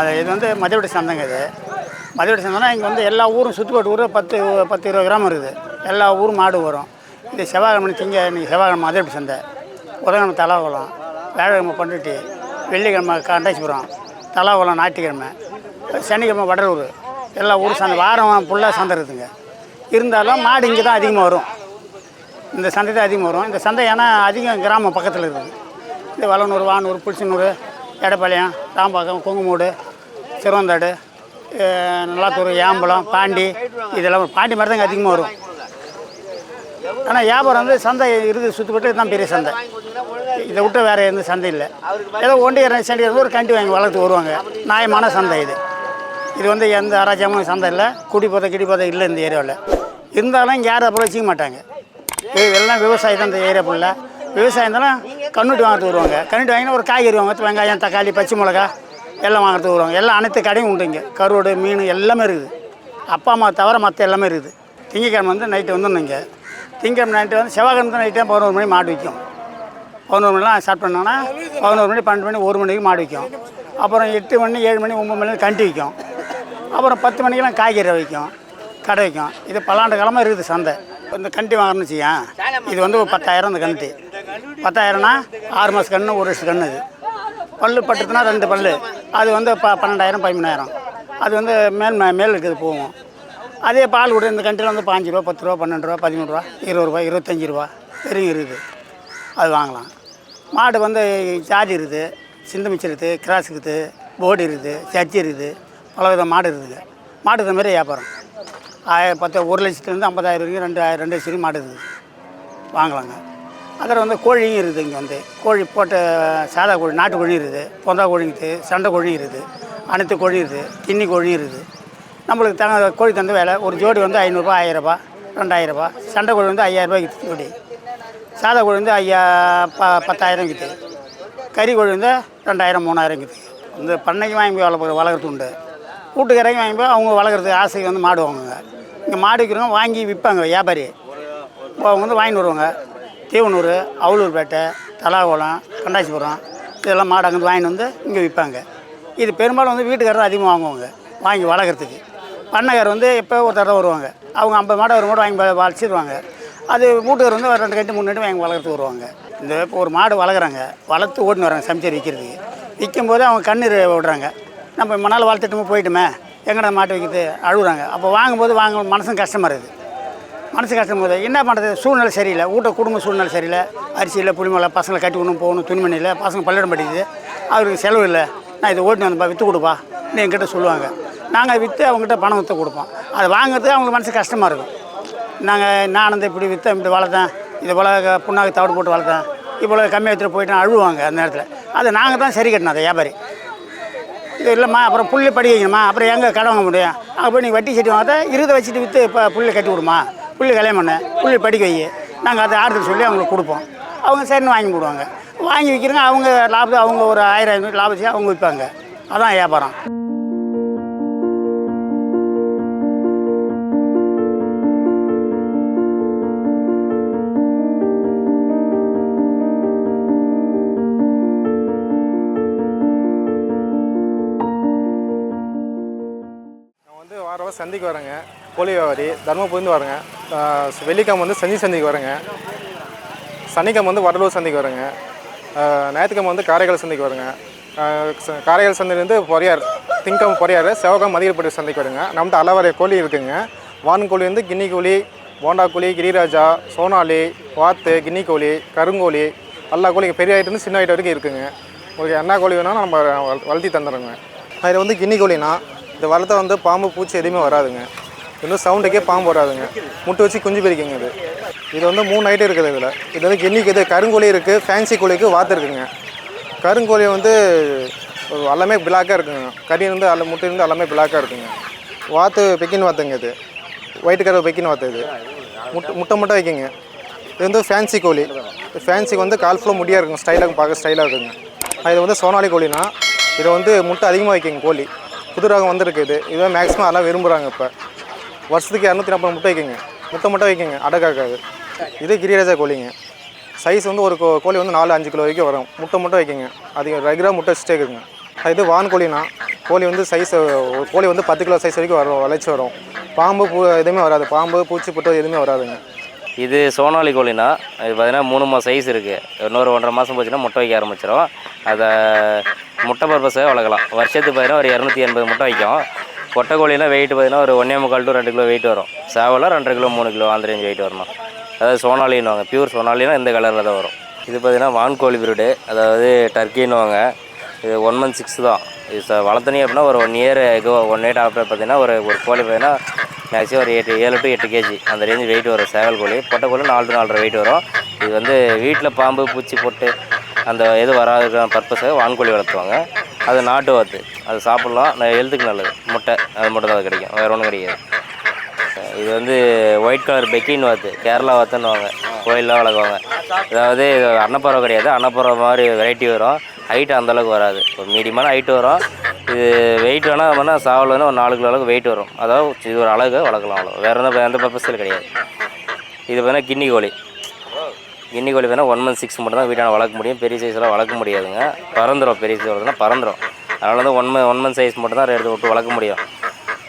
அது இது வந்து மதுரை சந்தைங்க இது. மதுரை சந்தைனா இங்கே வந்து எல்லா ஊரும் சுற்றுப்பட்டு ஊர் பத்து பத்து இருபது கிராமம் இருக்குது. எல்லா ஊரும் மாடு வரும். இது செவ்வாய்க்கிழமை திங்க இன்னைக்கு செவ்வாய்க்கிழமை மதுரை சந்தை. புதன்கிழமை தலாகுளம் வியாழக்கிழமை பண்டுட்டி வெள்ளிக்கிழமை கண்டாச்சிபுரம் தலாகுளம் ஞாயிற்றுக்கிழமை சனிக்கிழமை வடலூர். எல்லா ஊர் சந்தை வாரம் ஃபுல்லாக சந்தை இருக்குதுங்க. இருந்தாலும் மாடு இங்கே தான் அதிகமாக வரும். இந்த சந்தை தான் அதிகமாக வரும். இந்த சந்தை ஏன்னா அதிகம் கிராமம் பக்கத்தில் இருக்குது. இந்த வளனூர் வானூர் புளிச்சனூர் எடப்பாளையம் ராம்பாக்கம் கொங்குமூடு சிறுவந்தாடு நல்லாத்தூர் ஏம்பலம் பாண்டி இதெல்லாம் பாண்டி மாதிரி தான் அதிகமாக வரும். ஆனால் வியாபாரம் வந்து சந்தை இருக்குது சுற்றுப்பட்டு இதுதான் பெரிய சந்தை. இதை விட்டு வேறு எந்த சந்தை இல்லை. ஏதோ ஒண்டி இரண்டு சண்டை இருந்து ஒரு கண்டி வாங்கி வளர்த்து வருவாங்க. நியாயமான சந்தை இது. இது வந்து எந்த அராஜகமான சந்தை இல்லை. குடிப்போதை கிடிப்போதை இல்லை இந்த ஏரியாவில். இருந்தாலும் இங்கே யாரும் அப்புறம் வச்சுக்க மாட்டாங்க. எல்லாம் விவசாயம் தான் இந்த ஏரியா ஃபுல்லாக விவசாயம் தானே கண்ணுட்டு வாங்கிட்டு வருவாங்க கண்ணுட்டு வாங்கினா ஒரு காய்கறி வாங்க வெங்காயம் தக்காளி பச்சை மிளகா எல்லாம் வாங்குறதுக்கு வருவாங்க. எல்லாம் அனைத்து கடையும் உண்டு இங்கே. கருவாடு மீன் எல்லாமே இருக்குது. அப்பா அம்மா தவிர மற்ற எல்லாமே இருக்குது. திங்கக்கிழமை வந்து நைட்டு வந்துடணும் இங்கே. திங்கக்கிழமை நைட்டு வந்து செவ்வாய்க்கிழமை தான் நைட்டு பதினோரு மணி மாடு விற்கும். பதினோரு மணிலாம் ஸ்டார்ட் பண்ணோன்னா பதினோரு மணி பன்னெண்டு மணி ஒரு மணிக்கு மாடு விற்கும். அப்புறம் எட்டு மணி ஏழு மணி ஒம்பது மணி கண்டி விற்கும். அப்புறம் பத்து மணிக்கெல்லாம் காய்கறி வைக்கும் கடை வைக்கும் இது பல்லாண்டு காலமாக இருக்குது சந்தை. இந்த கண்டி வாங்கணும்னு வச்சுக்கேன் இது வந்து ஒரு பத்தாயிரம் இந்த கண்டி. பத்தாயிரம்னா ஆறு மாதம் கன்று ஒரு வருஷம் கன்று இது. பல்லு பட்டுதுன்னா ரெண்டு பல்லு. அது வந்து ப பன்னெண்டாயிரம் பதிமூணாயிரம். அது வந்து மேல் மே- மேல் இருக்குது போகும் அதே பால் கூட இந்த கண்ட்ரியில் வந்து பாஞ்சு ரூபா பத்து ரூபா பன்னெண்டு ரூபா பதிமூணு ரூபா இருபது ரூபா இருபத்தஞ்சி ரூபா பெரிய இருக்குது. அது வாங்கலாம். மாடு வந்து ஜாதி இருக்குது சிந்து மிச்சம் இருக்குது கிராஸ் இருக்குது போர்டு இருக்குது சர்ச்சி இருக்குது பலவித மாடு இருக்குதுங்க மாடு இந்த மாதிரி வியாபாரம். ஆய பத்து ஒரு லட்சத்துலேருந்து ஐம்பதாயிரம் வரைக்கும் ரெண்டு ரெண்டு லட்சம் வரைக்கும் மாடு இருக்குது. வாங்கலாங்க. அதில் வந்து கோழியும் இருக்குது இங்கே வந்து. கோழி போட்ட சாதா கோழி நாட்டு கோழி இருக்குது. பொந்தா கோழி இருக்குது சண்டை கோழி இருக்குது அனைத்து கோழி இருக்குது கிண்ணி கோழியும் இருக்குது. நம்மளுக்கு தங்க கோழி தந்த வேலை ஒரு ஜோடி வந்து ஐநூறுரூவா ஆயிரரூபா ரெண்டாயிரரூபா. சண்டை கோழி வந்து ஐயாயிரரூபாய்க்கு ஜோடி. சாதா கோழி வந்து ஐயா ப பத்தாயிரம் கிட்ட. கறி கோழி வந்து ரெண்டாயிரம் மூணாயிரம் கிட்ட. இந்த பண்ணைக்கு வாங்கி போய் வளர்ப்பு வளர்க்குறது உண்டு. வீட்டுக்காரங்க வாங்கி போய் அவங்க வளர்க்குறது ஆசைக்கு வந்து மாடு வாங்குங்க இங்கே மாடு விற்கிறவங்க வாங்கி விற்பாங்க வியாபாரி. அவங்க வந்து வாங்கிட்டு வருவாங்க. தீவனூர் அவலூர்பேட்டை தலாகுளம் கண்டாசிபுரம் இதெல்லாம் மாடு அங்கே வாங்கிட்டு வந்து இங்கே விற்பாங்க. இது பெரும்பாலும் வந்து வீட்டுக்காரர் அதிகமாக வாங்குவாங்க வாங்கி வளர்க்குறதுக்கு. பண்ணக்கார் வந்து எப்போ ஒரு தடவை வருவாங்க. அவங்க ஐம்பது மாடு ஒரு மாடு வாங்கி வளச்சிடுவாங்க வளர்ச்சிடுவாங்க அது வீட்டுக்கார் வந்து ஒரு ரெண்டு கட்டு மூணு கட்டு வாங்கி வளர்க்குறதுக்கு வருவாங்க. இந்த இப்போ ஒரு மாடு வளர்க்குறாங்க வளர்த்து ஓடினு வராங்க சமைச்சர் விற்கிறதுக்கு. விற்கும் போது அவங்க கண்ணீர் விடுறாங்க. நம்ம இம்ம நாள் வளர்த்துட்டுமே போயிட்டுமே எங்கடா மாட்டு வைக்கிறது அழுகுறாங்க. அப்போ வாங்கும்போது வாங்க மனசும் கஷ்டமாக இருக்குது. மனசு கஷ்டம் போது என்ன பண்ணுறது சூழ்நிலை சரியில்லை. வீட்டை குடும்ப சூழ்நிலை சரியில்லை. அரிசி இல்லை புளிமலை பசங்களை கட்டி ஒன்றும் போகணும் துணிமணி இல்லை பசங்க பள்ளிடம் படிக்குது. அவருக்கு செலவு இல்லை. நான் இதை ஓட்டி வந்தப்பா விற்று கொடுப்பா. நீ என்கிட்ட சொல்லுவாங்க. நாங்கள் விற்று அவங்ககிட்ட பணம் விற்று கொடுப்போம். அது வாங்குறதுக்கு அவங்களுக்கு மனசு கஷ்டமாக இருக்கும். நாங்கள் நான் வந்து இப்படி விற்றேன் இப்படி வளர்த்தேன். இது போல் புண்ணாக்கு தவிடு போட்டு வளர்த்தேன். இவ்வளோ கம்மியாக எடுத்துகிட்டு போயிட்டு அழுவாங்க அந்த நேரத்தில். அது நாங்கள் தான் சரி கட்டணும் அதை வியாபாரி. இது இல்லைம்மா அப்புறம் புள்ளி படிக்கணுமா அப்புறம் எங்கே கடை வாங்க முடியும்? அங்கே போய் வட்டி சட்டி வாங்க இருதை வச்சுட்டு விற்று இப்போ புள்ளி கட்டி விடுமா? புல்லு கல்யாணம் பண்ண புல்லு படிக்க வை. நாங்கள் அதை ஆர்டர் சொல்லி அவங்களுக்கு கொடுப்போம். அவங்க சரின்னு வாங்கி போடுவாங்க. வாங்கி விற்கிறாங்க அவங்க லாபம் அவங்க ஒரு ஆயிரம் ஐநூறு லாபம் அவங்க விற்பாங்க. அதான் வியாபாரம். நான் வந்து வார வாரம் சந்தைக்கு வரேங்க. கோழி வியாபாரி தர்மபுரிந்து வரேங்க. வெள்ளிக்கிழமை வந்து செஞ்சி சந்தைக்கு வரேங்க. சனிக்கிழமை வந்து வடலூர் சந்தைக்கு வரேங்க. ஆஹ் ஞாயிற்றுக்கிழமை வந்து காரைக்கால் சந்தைக்கு வருங்க. காரைக்கால் சந்தையிலேருந்து பொரியார் திங்கக்கிழமை பொரியார் செவ்வாய்க்கிழமை மதியப்பட்டு சந்தைக்கு வருங்க. நம்மகிட்ட அளவரை கோழி இருக்குங்க. வான்கோழி வந்து கின்னி கோழி போண்டா கோழி கிரிராஜா சோனாலி வாத்து கின்னி கோழி கருங்கோழி எல்லா கோழி பெரிய ஐட்டம் சின்ன ஐட்டம் வரைக்கும் இருக்குங்க. உங்களுக்கு என்ன கோழி வேணாலும் நம்ம வள- வளர்த்தி தந்துடுறோங்க. அதில் வந்து கின்னி கோழினா இந்த வளர்த்த வந்து பாம்பு பூச்சி எதுவுமே வராதுங்க. இது வந்து சவுண்டுக்கே பாம்பு வராதுங்க முட்டை வச்சு குஞ்சு பிரிக்குங்க இது. இது வந்து மூணு ஐட்டம் இருக்குது இதில். இது வந்து கிண்ணிக்கு இது கருங்கோழி இருக்குது ஃபேன்சி கோழிக்கு வாத்து இருக்குங்க. கருங்கோழி வந்து எல்லாமே பிளாக்காக இருக்குங்க. கறி வந்து அல்ல முட்டை இருந்து எல்லாமே பிளாக்காக இருக்குங்க. வாத்து பெக்கின் வாத்துங்க இது. ஒயிட் கலர் பெக்கின் வாத்து இது. முட்டை முட்டை முட்டை வைக்கிங்க. இது வந்து ஃபேன்சி கோழி. ஃபேன்சிக்கு வந்து கால் ஃபுல்லாக முடியாக இருக்குங்க. ஸ்டைலாக பார்க்க ஸ்டைலாக இருக்குங்க. இது வந்து சோனாலி கோழினா இதை வந்து முட்டை அதிகமாக வைக்கிங்க கோழி. புது ரகம் வந்திருக்கு இது. இதுதான் மேக்ஸிமம் எல்லாம் விரும்புகிறாங்க இப்போ. வருஷத்துக்கு இரநூத்தி நாற்பது முட்டை வைக்கிங்க. முட்டை மட்டும் வைக்கிங்க அடக்காக்காது இது கிரிராஜா கோழிங்க. சைஸ் வந்து ஒரு கோ- கோழி வந்து நாலு அஞ்சு கிலோ வரைக்கும் வரும். முட்டை மட்டும் வைக்கிங்க. அது ரெகுலராக முட்டை வச்சுட்டே இருக்குங்க. இது வான் கோழினா கோழி வந்து சைஸ் கோழி வந்து பத்து கிலோ சைஸ் வரைக்கும் வரும் வளைச்சி வரும். பாம்பு பூ எதுவுமே வராது. பாம்பு பூச்சி புட்டு எதுவுமே வராதுங்க. இது சோனாலி கோழினா இது பார்த்தீங்கன்னா மூணு மாதம் சைஸ் இருக்குது இன்னொரு ஒன்றரை மாதம் போச்சுன்னா முட்டை வைக்க ஆரம்பிச்சிடும் அதை முட்டை பர்பஸாக வளர்க்கலாம். வருஷத்துக்கு பார்த்தீங்கன்னா ஒரு இரநூத்தி எண்பது முட்டை வைக்கும். கொட்டை கோழிலாம் வெயிட் பார்த்தீங்கன்னா ஒரு ஒன்றே முக்கால் டு ரெண்டு கிலோ வெயிட் வரும். சேவலாம் ரெண்டரை கிலோ மூணு கிலோ அந்த ரேஞ்ச் வெயிட் வரணும். அதாவது சோனாலின்னுவாங்க பியூர் சோனாலினா இந்த கலரில் தான் வரும். இது பார்த்தீங்கன்னா வான்கோழி பிரீடு அதாவது டர்க்கின்னுவாங்க இது ஒன் மந்த் சிக்ஸ் தான். இது ச அப்படின்னா ஒரு one year ago one year after பார்த்தீங்கன்னா ஒரு ஒரு கோழி பார்த்தீங்கன்னா மேக்ஸிமம் ஒரு எட்டு ஏழு டு எட்டு கேஜி அந்த ரேஞ்சு வெயிட் வரும் சேவல் கோழி. பொட்டை கோழி நாலு டு நாலரை வெயிட் வரும். இது வந்து வீட்டில் பாம்பு பூச்சி போட்டு அந்த எது வராதுக்கான பர்பஸாக வான்கோழி வளர்த்துவாங்க. அது நாட்டு வாத்து. அது சாப்பிட்லாம். ஹெல்த்துக்கு நல்லது. முட்டை. அது மட்டும் தான் அது கிடைக்கும். வேறு ஒன்றும் கிடையாது. இது வந்து ஒயிட் கலர் பெக்கின் வாத்து. கேரளா வாத்துன்னுவாங்க. கோயிலெலாம் வளர்க்குவாங்க. அதாவது இது அன்னப்பறவை கிடையாது. அன்னப்பறவை மாதிரி வெரைட்டி வரும். ஹைட் அந்தளவுக்கு வராது. ஒரு மீடியமான ஹைட் வரும். இது வெயிட் வேணால் வேணால் சாவல் வேணால் ஒரு நாலு கிலோ அளவுக்கு வெயிட் வரும். அதாவது இது ஒரு அழகு வளர்க்கலாம் அவ்வளோ வேறு எந்த எந்த பர்பஸில் கிடையாது. இது பார்த்தீங்கன்னா கிண்ணி கோழி கின்னி கோழி வேணால் ஒன் மந்த் சிக்ஸ் மட்டும் தான் வீட்டான வளர்க்க முடியும். பெரிய சைஸ்லாம் வளர்க்க முடியாதுங்க. பறந்துடும் பெரிய சைஸ் வளர்த்துனா பறந்துடும் அதனால் வந்து one month one month size மட்டும் தான் எடுத்து விட்டு வளர்க்க முடியும்.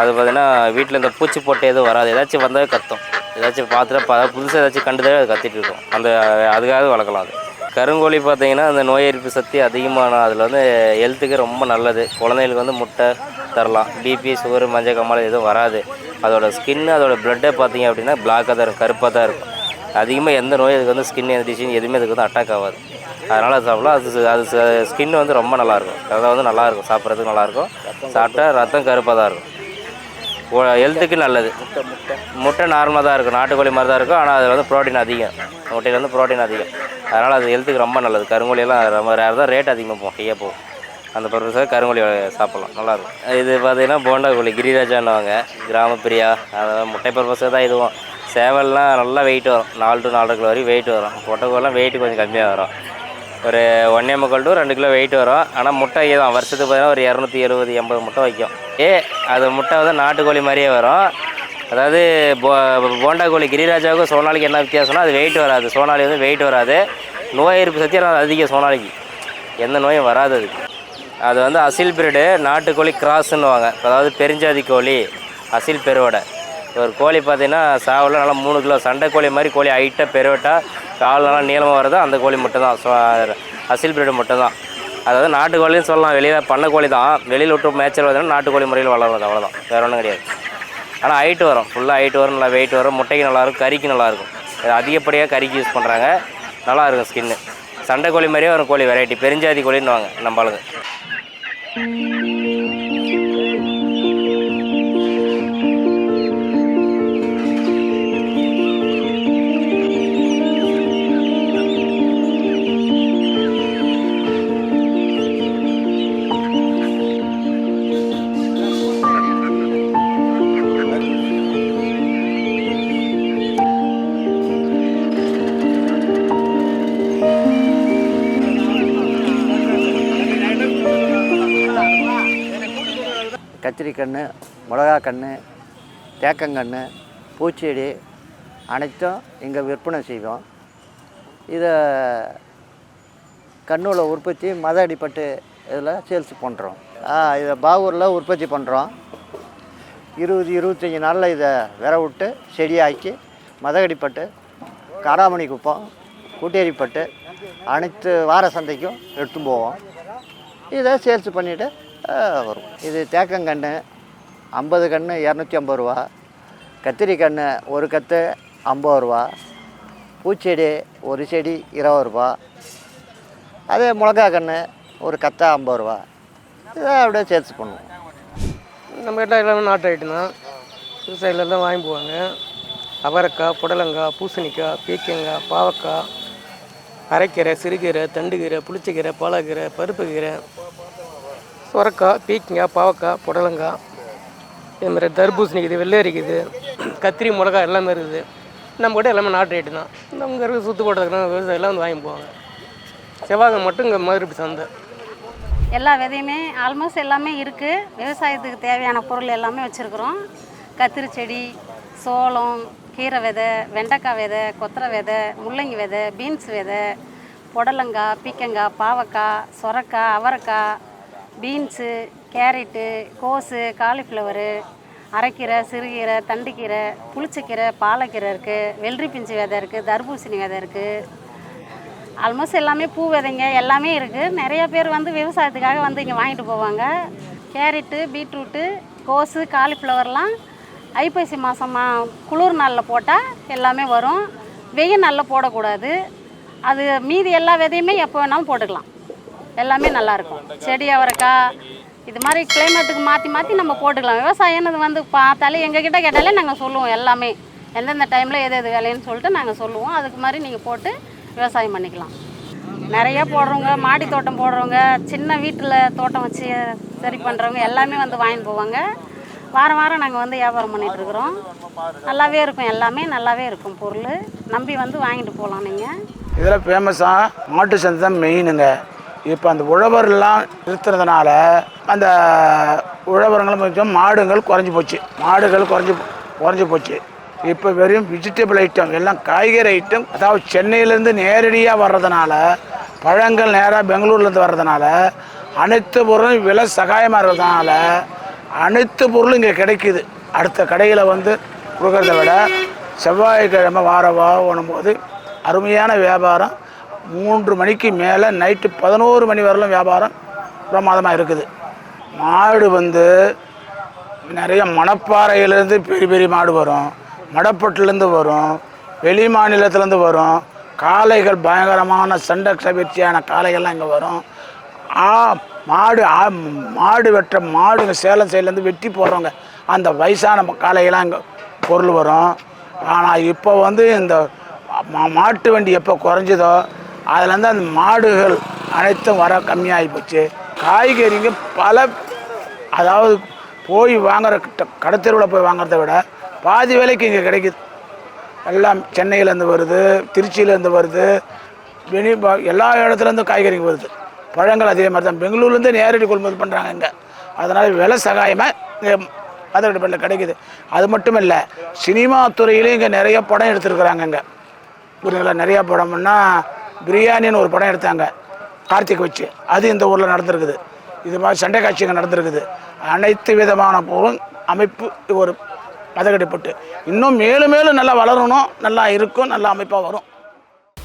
அது பார்த்தீங்கன்னா வீட்டில் இந்த பூச்சி போட்டு எதுவும் வராது. ஏதாச்சும் வந்தாவே கத்தும். ஏதாச்சும் பார்த்துட்டு ப புதுசாக ஏதாச்சும் கண்டுதாவே அது கத்திட்டு இருக்கும். அந்த அதுக்காக வளர்க்கலாம் அது. கருங்கோழி பார்த்தீங்கன்னா அந்த நோய் எதிர்ப்பு சக்தி அதிகமான அதில் வந்து ஹெல்த்துக்கு ரொம்ப நல்லது. குழந்தைகளுக்கு வந்து முட்டை தரலாம். பிபி சுகர் மஞ்சள் கம்மல் எதுவும் வராது. அதோடய ஸ்கின் அதோட ப்ளட்டே பார்த்தீங்க அப்படின்னா பிளாக்காக தான் இருக்கும் கருப்பாக தான் இருக்கும். அதிகமாக எந்த நோய் அதுக்கு வந்து ஸ்கின் டிசீஸ் எதுவுமே அதுக்கு வந்து அட்டாக் ஆகாது. அதனால் அது சாப்பிடலாம் அது அது ஸ்கின் வந்து ரொம்ப நல்லாயிருக்கும். அதான் வந்து நல்லாயிருக்கும். சாப்பிட்றதுக்கு நல்லாயிருக்கும். சாப்பிட்டா ரத்தம் கருப்பாக தான் இருக்கும். ஹெல்த்துக்கு நல்லது. முட்டை நார்மலாக தான் இருக்கும். நாட்டுக்கோழி மாதிரி தான் இருக்கும். ஆனால் அதில் வந்து ப்ரோட்டீன் அதிகம். முட்டையில் வந்து ப்ரோட்டீன் அதிகம். அதனால் அது ஹெல்த்துக்கு ரொம்ப நல்லது. கருங்கோழியெல்லாம் ரொம்ப ரேர் தான். ரேட் அதிகமாக போகும். ஹையாக போகும். அந்த பர்பஸாக கருங்கோழி சாப்பிட்லாம். நல்லாயிருக்கும். இது பார்த்தீங்கன்னா போண்டா கோழி கிரிராஜான்னுவாங்க. கிராமப்பிரியா. அதாவது முட்டை பர்பஸாக தான் இதுவும். சேவல்லாம் நல்லா வெயிட் வரும். நாலு டு நாலரை கிலோ வரைக்கும் வெயிட் வரும். பொட்டைக்கோலாம் வெயிட் கொஞ்சம் கம்மியாக வரும். ஒரு ஒன்றே முக்கால் டு ரெண்டு கிலோ வெயிட் வரும். ஆனால் முட்டை தான். வருஷத்துக்கு பார்த்தீங்கன்னா ஒரு இரநூத்தி எழுபது எண்பது முட்டை வைக்கும். ஏ அது முட்டை வந்து நாட்டுக்கோழி மாதிரியே வரும். அதாவது போ போண்டா கோழி கிரிராஜாவுக்கும் சோனாலிக்கு என்ன வித்தியாசம்னா அது வெயிட் வராது. சோனாலி வந்து வெயிட் வராது. நோய் எதிர்ப்பு சக்தி அதிகம் சோனாலிக்கு. எந்த நோயும் வராது அதுக்கு. அது வந்து அசில் பிரீடு நாட்டுக்கோழி கிராஸ்ன்னுவாங்க. அதாவது பெருஞ்சாதி கோழி அசில் பெருவடை. ஒரு கோழி பார்த்தீங்கன்னா சாவில் நல்லா மூணு கிலோ சண்டை கோழி மாதிரி கோழி ஹைட்டாக பெருவட்டா கால் நல்லா நீளமாக வருது. அந்த கோழி மட்டும் தான் அசில் பிரீடு மட்டும் தான் அதாவது நாட்டுக்கோழின்னு சொல்லலாம். வெளியில் பண்ண கோழி தான். வெளியில் விட்டு மேய்ச்சல் வருதுன்னா நாட்டுக்கோழி முறையில் வளருது அவ்வளோதான் வேறு ஒன்றும் கிடையாது. ஆனால் ஹைட்டு வரும். ஃபுல்லாக ஹைட் வரும். நல்லா வெயிட் வரும். முட்டைக்கு நல்லாயிருக்கும் கறிக்கு நல்லாயிருக்கும் இது அதிகப்படியாக கறிக்கு யூஸ் பண்ணுறாங்க நல்லாயிருக்கும் ஸ்கின்னு சண்டை கோழி மாதிரியே வரும் கோழி வெரைட்டி பெருஞ்சாதி கோழின்னுவாங்க நம்ம ஆளுங்க. கத்திரிக்கன்று மிளகா கன்று தேக்கங்கன்று பூச்செடி அனைத்தும் இங்கே விற்பனை செய்வோம். இதை கண்ணூரில் உற்பத்தி மத அடிப்பட்டு இதில் சேல்ஸ் பண்ணுறோம் இதை பாகூரில் உற்பத்தி பண்ணுறோம் இருபது இருபத்தஞ்சி நாளில் இதை விர விட்டு செடியாக்கி மதகடிப்பட்டு காராமணி குப்பம் கூட்டேரிப்பட்டு அனைத்து வார சந்தைக்கும் எடுத்துன்னு போவோம். இதை சேல்ஸ் பண்ணிவிட்டு வரும். இது தேக்கங்கன்று ஐம்பது கன்று இரநூத்தி ஐம்பது ரூபா. கத்திரி கன்று ஒரு கத்து ஐம்பது ரூபா. பூச்செடி ஒரு செடி இருபது ரூபா. அதே மிளகா கன்று ஒரு கத்தா ஐம்பது ரூபா. இதை அப்படியே சேர்த்து பண்ணுவோம். நம்ம கிட்ட எல்லாமே நாட்டு ஐட்டம் தான். விவசாயிகள் தான் வாங்கி போவாங்க. அவரைக்காய் புடலங்காய் பூசணிக்காய் பீக்கங்காய் பாவக்காய் அரைக்கீரை சிறுகீரை தண்டுக்கீரை புளிச்சக்கீரை பாலக்கீரை பருப்பு கீரை சுரக்காய் பீக்கிங்காய் பாவக்காய் புடலங்காய் இதுமாதிரி தர்பூசணி இருக்குது வெள்ளரி இருக்குது கத்திரி மிளகா எல்லாமே இருக்குது. நம்ம கிட்ட எல்லாமே நாட்டு ரேட்டு தான். நம்ம இருக்க சுற்று போட்டதுக்கு விவசாயிலாம் வந்து வாங்கி போவாங்க. செவ்வாய் மட்டும் இங்கே மதுரை சந்தை. எல்லா விதையுமே ஆல்மோஸ்ட் எல்லாமே இருக்குது விவசாயத்துக்கு தேவையான பொருள் எல்லாமே வச்சுருக்குறோம். கத்திரி செடி சோளம் கீரை விதை வெண்டைக்காய் விதை கொத்தரை விதை முள்ளங்கி விதை பீன்ஸ் விதை புடலங்காய் பீக்கங்காய் பாவக்காய் சொரக்காய் அவரைக்காய் பீன்ஸு கேரட்டு கோஸு காலிஃப்ளவரு அரைக்கீரை சிறுகீரை தண்டுக்கீரை புளிச்சக்கீரை பாலக்கீரை இருக்குது வெள்ளரி பிஞ்சு விதை இருக்குது தர்பூசணி விதை இருக்குது ஆல்மோஸ்ட் எல்லாமே பூ விதைங்க எல்லாமே இருக்குது நிறைய பேர் வந்து விவசாயத்துக்காக வந்து இங்கே வாங்கிட்டு போவாங்க. கேரட்டு பீட்ரூட்டு கோஸு காலிஃப்ளவர்லாம் ஐப்பசி மாதமா குளிர் நாளில் போட்டால் எல்லாமே வரும். வெயில் நாளில் போடக்கூடாது. அது மீதி எல்லா விதையுமே எப்போ வேணாலும் போட்டுக்கலாம். எல்லாமே நல்லாயிருக்கும். செடி அவரைக்காய் இது மாதிரி கிளைமேட்டுக்கு மாற்றி மாற்றி நம்ம போட்டுக்கலாம். விவசாயம்னு வந்து பார்த்தாலே எங்ககிட்ட கேட்டாலே நாங்கள் சொல்லுவோம் எல்லாமே. எந்தெந்த டைமில் எது எது விளையுன்னு சொல்லிட்டு நாங்கள் சொல்லுவோம். அதுக்கு மாதிரி நீங்கள் போட்டு விவசாயம் பண்ணிக்கலாம். நிறைய போடுறவங்க மாடி தோட்டம் போடுறவங்க சின்ன வீட்டில் தோட்டம் வச்சு சரி பண்ணுறவங்க எல்லாமே வந்து வாங்கிட்டு போவாங்க. வாரம் வாரம் நாங்கள் வந்து வியாபாரம் பண்ணிகிட்ருக்குறோம் நல்லாவே இருக்கும் எல்லாமே நல்லாவே இருக்கும் பொருள். நம்பி வந்து வாங்கிட்டு போகலாம் நீங்கள் இதில் ஃபேமஸாக மாட்டு சந்தை தான் மெயினுங்க இப்போ அந்த உழவர்லாம் நிறுத்துறதுனால அந்த உழவரங்களும் கொஞ்சம் மாடுகள் குறைஞ்சி போச்சு. மாடுகள் குறைஞ்சி குறைஞ்சி போச்சு. இப்போ வெறும் வெஜிடபிள் ஐட்டம் எல்லாம் காய்கறி ஐட்டம் அதாவது சென்னையிலேருந்து நேரடியாக வர்றதுனால பழங்கள் நேராக பெங்களூர்லேருந்து வர்றதுனால அனைத்து பொருளும் விலை சகாயமாக இருக்கிறதுனால அனைத்து பொருளும் இங்கே கிடைக்குது. அடுத்த கடையில் வந்து கொடுக்கறத விட செவ்வாய்க்கிழமை வார வாரம் போது அருமையான வியாபாரம். மூன்று மணிக்கு மேலே நைட்டு பதினோரு மணி வரலும் வியாபாரம் பிரமாதமாக இருக்குது. மாடு வந்து நிறைய மணப்பாறையிலேருந்து பெரிய பெரிய மாடு வரும். மடப்பட்டுலேருந்து வரும். வெளி மாநிலத்துலேருந்து வரும். காளைகள் பயங்கரமான சண்டை சபர்ச்சியான காளைகள்லாம் இங்கே வரும். ஆ மாடு ஆ மாடு வெட்டுற மாடுங்க சேலம் சைட்லேருந்து வெட்டி போடுறவங்க அந்த வயசான காளைகள்லாம் இங்கே பொருள் வரும். ஆனால் இப்போ வந்து இந்த மா- மாட்டு வண்டி எப்போ குறைஞ்சதோ அதுலேருந்து அந்த மாடுகள் அனைத்தும் வர கம்மியாகி போச்சு. காய்கறிங்க பல அதாவது போய் வாங்குற கிட்ட கடத்தெருவில் போய் வாங்குறத விட பாதி விலைக்கு இங்கே கிடைக்குது. எல்லாம் சென்னையிலேருந்து வருது திருச்சியிலேருந்து வருது வெளி பா- எல்லா இடத்துலேருந்து காய்கறிங்க வருது. பழங்கள் அதே மாதிரி தான். பெங்களூர்லேருந்து நேரடி கொள்முதல் பண்ணுறாங்க இங்கே. அதனால் விலை சகாயமாக இங்கே மதுரடிப்பட்டில் கிடைக்குது. அது மட்டும் இல்லை சினிமா துறையிலையும் இங்கே நிறைய படம் எடுத்துருக்குறாங்க இங்கே. புரியுங்களா நிறையா படம்னா பிரியாணின்னு ஒரு படம் எடுத்தாங்க கார்த்திக் வச்சு. அது இந்த ஊரில் நடந்திருக்குது. இது மாதிரி சண்டை காட்சிகள் நடந்திருக்குது. அனைத்து விதமான பொருள் அமைப்பு ஒரு மதகடிப்பட்டு இன்னும் மேலும் மேலும் நல்லா வளரணும் நல்லா இருக்கும் நல்லா அமைப்பாக வரும்.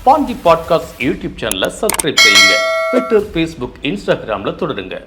பாண்டி பாட்காஸ்ட் யூடியூப் சேனலை சப்ஸ்கிரைப் செய்யுங்க. ட்விட்டர் ஃபேஸ்புக் இன்ஸ்டாகிராமில் தொடருங்க.